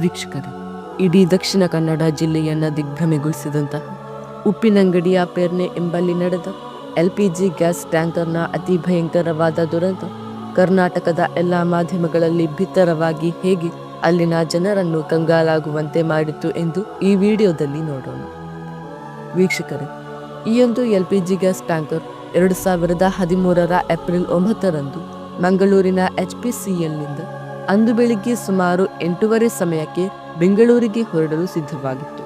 ವೀಕ್ಷಕರೇ, ಇಡೀ ದಕ್ಷಿಣ ಕನ್ನಡ ಜಿಲ್ಲೆಯನ್ನ ದಿಗ್ಭ್ರಮೆಗೊಳಿಸಿದಂತಹ ಉಪ್ಪಿನಂಗಡಿಯ ಪೇರ್ನೆ ಎಂಬಲ್ಲಿ ನಡೆದ ಎಲ್ ಪಿ ಜಿ ಗ್ಯಾಸ್ ಟ್ಯಾಂಕರ್ನ ಅತಿ ಭಯಂಕರವಾದ ದುರಂತ ಕರ್ನಾಟಕದ ಎಲ್ಲ ಮಾಧ್ಯಮಗಳಲ್ಲಿ ಭಿತ್ತರವಾಗಿ ಹೇಗೆ ಅಲ್ಲಿನ ಜನರನ್ನು ಕಂಗಾಲಾಗುವಂತೆ ಮಾಡಿತು ಎಂದು ಈ ವಿಡಿಯೋದಲ್ಲಿ ನೋಡೋಣ. ವೀಕ್ಷಕರೇ, ಈ ಒಂದು L P G gas tanker ಎರಡು ಸಾವಿರದ ಹದಿಮೂರರ ಏಪ್ರಿಲ್ ಒಂಬತ್ತರಂದು ಮಂಗಳೂರಿನ ಎಚ್ ಪಿ ಸಿಎಲ್ನಿಂದ ಅಂದು ಬೆಳಿಗ್ಗೆ ಸುಮಾರು ಎಂಟೂವರೆ ಸಮಯಕ್ಕೆ ಬೆಂಗಳೂರಿಗೆ ಹೊರಡಲು ಸಿದ್ಧವಾಗಿತ್ತು.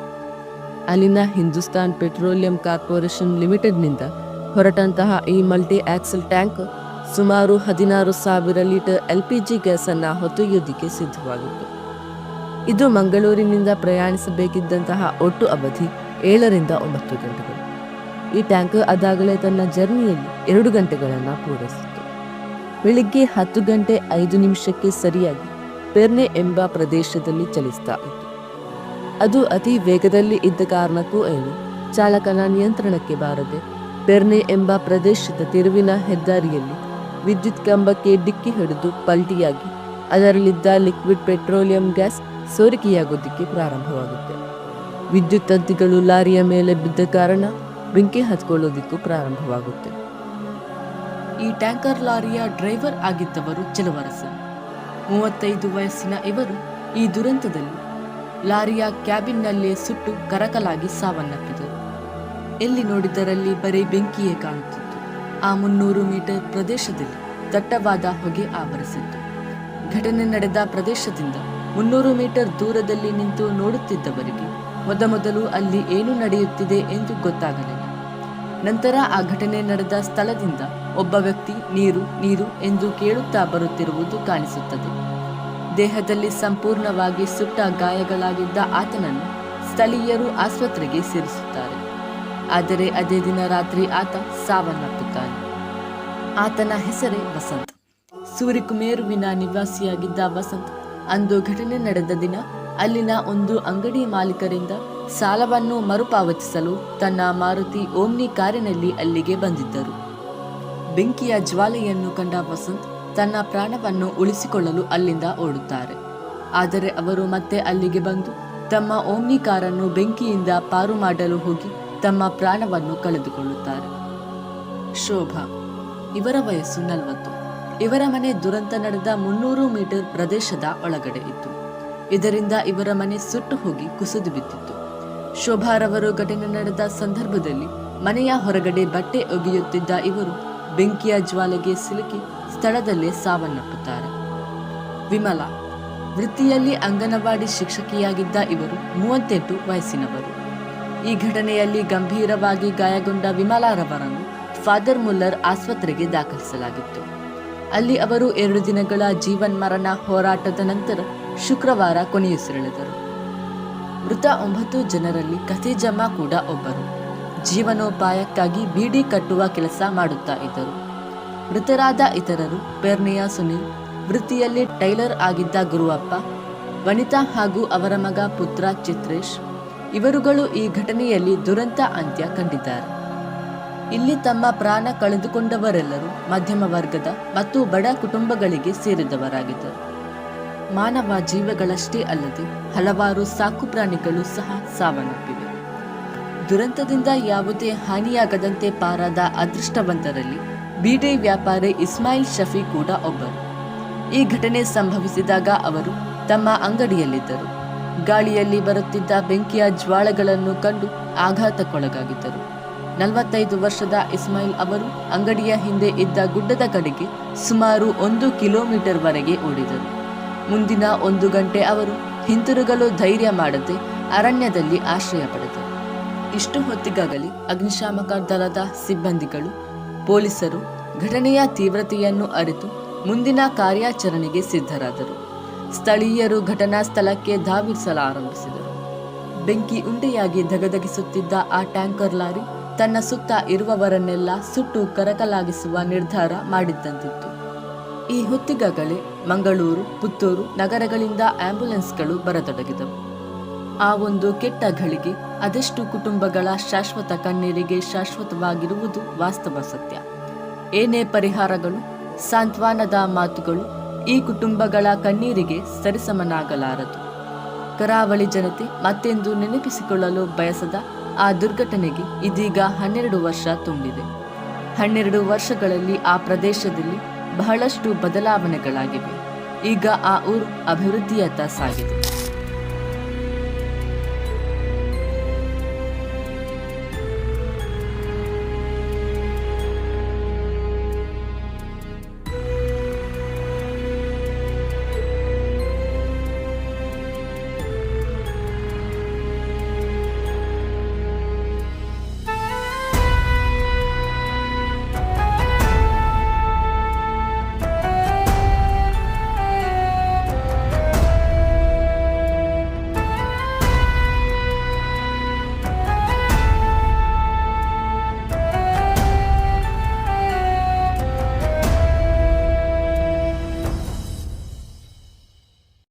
ಅಲ್ಲಿನ ಹಿಂದೂಸ್ತಾನ್ ಪೆಟ್ರೋಲಿಯಂ ಕಾರ್ಪೊರೇಷನ್ ಲಿಮಿಟೆಡ್ನಿಂದ ಹೊರಟಂತಹ ಈ ಮಲ್ಟಿ ಆಕ್ಸಲ್ ಟ್ಯಾಂಕ್ ಸುಮಾರು ಹದಿನಾರು ಸಾವಿರ ಲೀಟರ್ ಎಲ್ ಪಿ ಜಿ ಗ್ಯಾಸನ್ನು ಹೊತ್ತೊಯ್ಯೋದಿಕ್ಕೆ ಸಿದ್ಧವಾಗಿತ್ತು. ಇದು ಮಂಗಳೂರಿನಿಂದ ಪ್ರಯಾಣಿಸಬೇಕಿದ್ದಂತಹ ಒಟ್ಟು ಅವಧಿ ಏಳರಿಂದ ಒಂಬತ್ತು ಗಂಟೆಗಳು. ಈ ಟ್ಯಾಂಕರ್ ಅದಾಗಲೇ ತನ್ನ ಜರ್ನಿಯಲ್ಲಿ ಎರಡು ಗಂಟೆಗಳನ್ನು ಪೂರೈಸಿತ್ತು ಬೆಳಿಗ್ಗೆ ಹತ್ತು ಗಂಟೆ ಐದು ನಿಮಿಷಕ್ಕೆ ಸರಿಯಾಗಿ ಪೆರ್ನೆ ಎಂಬ ಪ್ರದೇಶದಲ್ಲಿ ಚಲಿಸ್ತಾ ಇತ್ತು. ಅದು ಅತಿ ವೇಗದಲ್ಲಿ ಇದ್ದ ಕಾರಣಕ್ಕೂ ಏನು, ಚಾಲಕನ ನಿಯಂತ್ರಣಕ್ಕೆ ಬಾರದೆ ಪೆರ್ನೆ ಎಂಬ ಪ್ರದೇಶದ ತಿರುವಿನ ಹೆದ್ದಾರಿಯಲ್ಲಿ ವಿದ್ಯುತ್ ಕಂಬಕ್ಕೆ ಡಿಕ್ಕಿ ಹಿಡಿದು ಪಲ್ಟಿಯಾಗಿ ಅದರಲ್ಲಿದ್ದ ಲಿಕ್ವಿಡ್ ಪೆಟ್ರೋಲಿಯಂ ಗ್ಯಾಸ್ ಸೋರಿಕೆಯಾಗೋದಕ್ಕೆ ಪ್ರಾರಂಭವಾಗುತ್ತೆ. ವಿದ್ಯುತ್ ತಂತಿಗಳು ಲಾರಿಯ ಮೇಲೆ ಬಿದ್ದ ಕಾರಣ ಬೆಂಕಿ ಹತ್ಕೊಳ್ಳೋದಿಕ್ಕೂ ಪ್ರಾರಂಭವಾಗುತ್ತೆ. ಈ ಟ್ಯಾಂಕರ್ ಲಾರಿಯ ಡ್ರೈವರ್ ಆಗಿದ್ದವರು ಚೆಲುವರಸನ್ ಮೂವತ್ತೈದು ವಯಸ್ಸಿನ ಇವರು ಈ ದುರಂತದಲ್ಲಿ ಲಾರಿಯ ಕ್ಯಾಬಿನ್ನಲ್ಲೇ ಸುಟ್ಟು ಕರಕಲಾಗಿ ಸಾವನ್ನಪ್ಪಿದರು. ಎಲ್ಲಿ ನೋಡಿದರಲ್ಲಿ ಬರೀ ಬೆಂಕಿಯೇ ಕಾಣುತ್ತಿತ್ತು. ಆ ಮುನ್ನೂರು ಮೀಟರ್ ಪ್ರದೇಶದಲ್ಲಿ ದಟ್ಟವಾದ ಹೊಗೆ ಆವರಿಸಿತ್ತು. ಘಟನೆ ನಡೆದ ಪ್ರದೇಶದಿಂದ ಮುನ್ನೂರು ಮೀಟರ್ ದೂರದಲ್ಲಿ ನಿಂತು ನೋಡುತ್ತಿದ್ದವರಿಗೆ ಮೊದಮೊದಲು ಅಲ್ಲಿ ಏನು ನಡೆಯುತ್ತಿದೆ ಎಂದು ಗೊತ್ತಾಗಲಿಲ್ಲ. ನಂತರ ಆ ಘಟನೆ ನಡೆದ ಸ್ಥಳದಿಂದ ಒಬ್ಬ ವ್ಯಕ್ತಿ ನೀರು ನೀರು ಎಂದು ಕೇಳುತ್ತಾ ಬರುತ್ತಿರುವುದು ಕಾಣಿಸುತ್ತದೆ. ದೇಹದಲ್ಲಿ ಸಂಪೂರ್ಣವಾಗಿ ಸುಟ್ಟ ಗಾಯಗಳಾಗಿದ್ದ ಆತನನ್ನು ಸ್ಥಳೀಯರು ಆಸ್ಪತ್ರೆಗೆ ಸೇರಿಸುತ್ತಾರೆ. ಆದರೆ ಅದೇ ದಿನ ರಾತ್ರಿ ಆತ ಸಾವನ್ನಪ್ಪುತ್ತಾನೆ. ಆತನ ಹೆಸರೇ ವಸಂತ್. ಸೂರಿಕುಮೇರುವಿನ ನಿವಾಸಿಯಾಗಿದ್ದ ವಸಂತ್ ಅಂದು ಘಟನೆ ನಡೆದ ದಿನ ಅಲ್ಲಿನ ಒಂದು ಅಂಗಡಿ ಮಾಲೀಕರಿಂದ ಸಾಲವನ್ನು ಮರುಪಾವತಿಸಲು ತನ್ನ ಮಾರುತಿ ಓಮ್ನಿ ಕಾರಿನಲ್ಲಿ ಅಲ್ಲಿಗೆ ಬಂದಿದ್ದರು. ಬೆಂಕಿಯ ಜ್ವಾಲೆಯನ್ನು ಕಂಡ ವಸಂತ್ ತನ್ನ ಪ್ರಾಣವನ್ನು ಉಳಿಸಿಕೊಳ್ಳಲು ಅಲ್ಲಿಂದ ಓಡುತ್ತಾರೆ. ಆದರೆ ಅವರು ಮತ್ತೆ ಅಲ್ಲಿಗೆ ಬಂದು ತಮ್ಮ ಓಮ್ನಿ ಕಾರನ್ನು ಬೆಂಕಿಯಿಂದ ಪಾರು ಮಾಡಲು ಹೋಗಿ ತಮ್ಮ ಪ್ರಾಣವನ್ನು ಕಳೆದುಕೊಳ್ಳುತ್ತಾರೆ. ಶೋಭಾ, ಇವರ ವಯಸ್ಸು ನಲವತ್ತು. ಇವರ ಮನೆ ದುರಂತ ನಡೆದ ಮುನ್ನೂರು ಮೀಟರ್ ಪ್ರದೇಶದ ಒಳಗಡೆ ಇತ್ತು. ಇದರಿಂದ ಇವರ ಮನೆ ಸುಟ್ಟು ಹೋಗಿ ಕುಸಿದು ಬಿದ್ದಿತ್ತು. ಶೋಭಾರವರು ಘಟನೆ ನಡೆದ ಸಂದರ್ಭದಲ್ಲಿ ಮನೆಯ ಹೊರಗಡೆ ಬಟ್ಟೆ ಒಗೆಯುತ್ತಿದ್ದ ಇವರು ಬೆಂಕಿಯ ಜ್ವಾಲೆಗೆ ಸಿಲುಕಿ ಸ್ಥಳದಲ್ಲೇ ಸಾವನ್ನಪ್ಪುತ್ತಾರೆ. ವಿಮಲಾ, ವೃತ್ತಿಯಲ್ಲಿ ಅಂಗನವಾಡಿ ಶಿಕ್ಷಕಿಯಾಗಿದ್ದ ಇವರು ಮೂವತ್ತೆಂಟು ವಯಸ್ಸಿನವರು. ಈ ಘಟನೆಯಲ್ಲಿ ಗಂಭೀರವಾಗಿ ಗಾಯಗೊಂಡ ವಿಮಲಾರವರನ್ನು ಫಾದರ್ ಮುಲ್ಲರ್ ಆಸ್ಪತ್ರೆಗೆ ದಾಖಲಿಸಲಾಗಿತ್ತು. ಅಲ್ಲಿ ಅವರು ಎರಡು ದಿನಗಳ ಜೀವನ್ಮರಣ ಹೋರಾಟದ ನಂತರ ಶುಕ್ರವಾರ ಕೊನೆಯುಸಿರೆಳೆದರು. ಮೃತ ಒಂಬತ್ತು ಜನರಲ್ಲಿ ಖತೀಜಮ್ಮ ಕೂಡ ಒಬ್ಬರು. ಜೀವನೋಪಾಯಕ್ಕಾಗಿ ಬೀಡಿ ಕಟ್ಟುವ ಕೆಲಸ ಮಾಡುತ್ತಾ ಇದ್ದರು. ಮೃತರಾದ ಇತರರು ಪೆರ್ನಿಯಾ ಸುನಿಲ್, ವೃತ್ತಿಯಲ್ಲಿ ಟೈಲರ್ ಆಗಿದ್ದ ಗುರುವಪ್ಪ, ವನಿತಾ ಹಾಗೂ ಅವರ ಮಗ ಪುತ್ರ ಚಿತ್ರೇಶ್, ಇವರುಗಳು ಈ ಘಟನೆಯಲ್ಲಿ ದುರಂತ ಅಂತ್ಯ ಕಂಡಿದ್ದಾರೆ. ಇಲ್ಲಿ ತಮ್ಮ ಪ್ರಾಣ ಕಳೆದುಕೊಂಡವರೆಲ್ಲರೂ ಮಧ್ಯಮ ವರ್ಗದ ಮತ್ತು ಬಡ ಕುಟುಂಬಗಳಿಗೆ ಸೇರಿದವರಾಗಿದ್ದರು. ಮಾನವ ಜೀವಗಳಷ್ಟೇ ಅಲ್ಲದೆ ಹಲವಾರು ಸಾಕು ಪ್ರಾಣಿಗಳು ಸಹ ಸಾವನ್ನಪ್ಪಿವೆ. ದುರಂತದಿಂದ ಯಾವುದೇ ಹಾನಿಯಾಗದಂತೆ ಪಾರಾದ ಅದೃಷ್ಟವಂತರಲ್ಲಿ ಬೀಡೆ ವ್ಯಾಪಾರಿ ಇಸ್ಮಾಯಿಲ್ ಶಫಿ ಕೂಡ ಒಬ್ಬರು. ಈ ಘಟನೆ ಸಂಭವಿಸಿದಾಗ ಅವರು ತಮ್ಮ ಅಂಗಡಿಯಲ್ಲಿದ್ದರು. ಗಾಳಿಯಲ್ಲಿ ಬರುತ್ತಿದ್ದ ಬೆಂಕಿಯ ಜ್ವಾಳಗಳನ್ನು ಕಂಡು ಆಘಾತಕ್ಕೊಳಗಾಗಿದ್ದರು. ನಲವತ್ತೈದು ವರ್ಷದ ಇಸ್ಮಾಯಿಲ್ ಅವರು ಅಂಗಡಿಯ ಹಿಂದೆ ಇದ್ದ ಗುಡ್ಡದ ಕಡೆಗೆ ಸುಮಾರು ಒಂದು ಕಿಲೋಮೀಟರ್ವರೆಗೆ ಓಡಿದರು. ಮುಂದಿನ ಒಂದು ಗಂಟೆ ಅವರು ಹಿಂತಿರುಗಲು ಧೈರ್ಯ ಮಾಡದೆ ಅರಣ್ಯದಲ್ಲಿ ಆಶ್ರಯ ಪಡೆದರು. ಇಷ್ಟು ಹೊತ್ತಿಗಾಗಲಿ ಅಗ್ನಿಶಾಮಕ ದಳದ ಸಿಬ್ಬಂದಿಗಳು, ಪೊಲೀಸರು ಘಟನೆಯ ತೀವ್ರತೆಯನ್ನು ಅರಿತು ಮುಂದಿನ ಕಾರ್ಯಾಚರಣೆಗೆ ಸಿದ್ಧರಾದರು. ಸ್ಥಳೀಯರು ಘಟನಾ ಸ್ಥಳಕ್ಕೆ ಧಾವಿಸಲಾರಂಭಿಸಿದರು. ಬೆಂಕಿ ಉಂಡೆಯಾಗಿ ಧಗಧಗಿಸುತ್ತಿದ್ದ ಆ ಟ್ಯಾಂಕರ್ ಲಾರಿ ತನ್ನ ಸುತ್ತ ಇರುವವರನ್ನೆಲ್ಲ ಸುಟ್ಟು ಕರಕಲಾಗಿಸುವ ನಿರ್ಧಾರ ಮಾಡಿದ್ದಂತಿತ್ತು. ಈ ಹೊತ್ತಿಗಾಗಲೇ ಮಂಗಳೂರು, ಪುತ್ತೂರು ನಗರಗಳಿಂದ ಆಂಬ್ಯುಲೆನ್ಸ್ಗಳು ಬರತೊಡಗಿದವು. ಆ ಒಂದು ಕೆಟ್ಟ ಘಳಿಗೆ ಅದೆಷ್ಟು ಕುಟುಂಬಗಳ ಶಾಶ್ವತ ಕಣ್ಣೀರಿಗೆ ಶಾಶ್ವತವಾಗಿರುವುದು ವಾಸ್ತವ ಸತ್ಯ. ಏನೇ ಪರಿಹಾರಗಳು, ಸಾಂತ್ವನದ ಮಾತುಗಳು ಈ ಕುಟುಂಬಗಳ ಕಣ್ಣೀರಿಗೆ ಸರಿಸಮನಾಗಲಾರದು. ಕರಾವಳಿ ಜನತೆ ಮತ್ತೆಂದು ನೆನಪಿಸಿಕೊಳ್ಳಲು ಬಯಸದ ಆ ದುರ್ಘಟನೆಗೆ ಇದೀಗ ಹನ್ನೆರಡು ವರ್ಷ ತುಂಬಿದೆ. ಹನ್ನೆರಡು ವರ್ಷಗಳಲ್ಲಿ ಆ ಪ್ರದೇಶದಲ್ಲಿ ಬಹಳಷ್ಟು ಬದಲಾವಣೆಗಳಾಗಿವೆ. ಈಗ ಆ ಊರು ಅಭಿವೃದ್ಧಿಯತ್ತ ಸಾಗಿದೆ.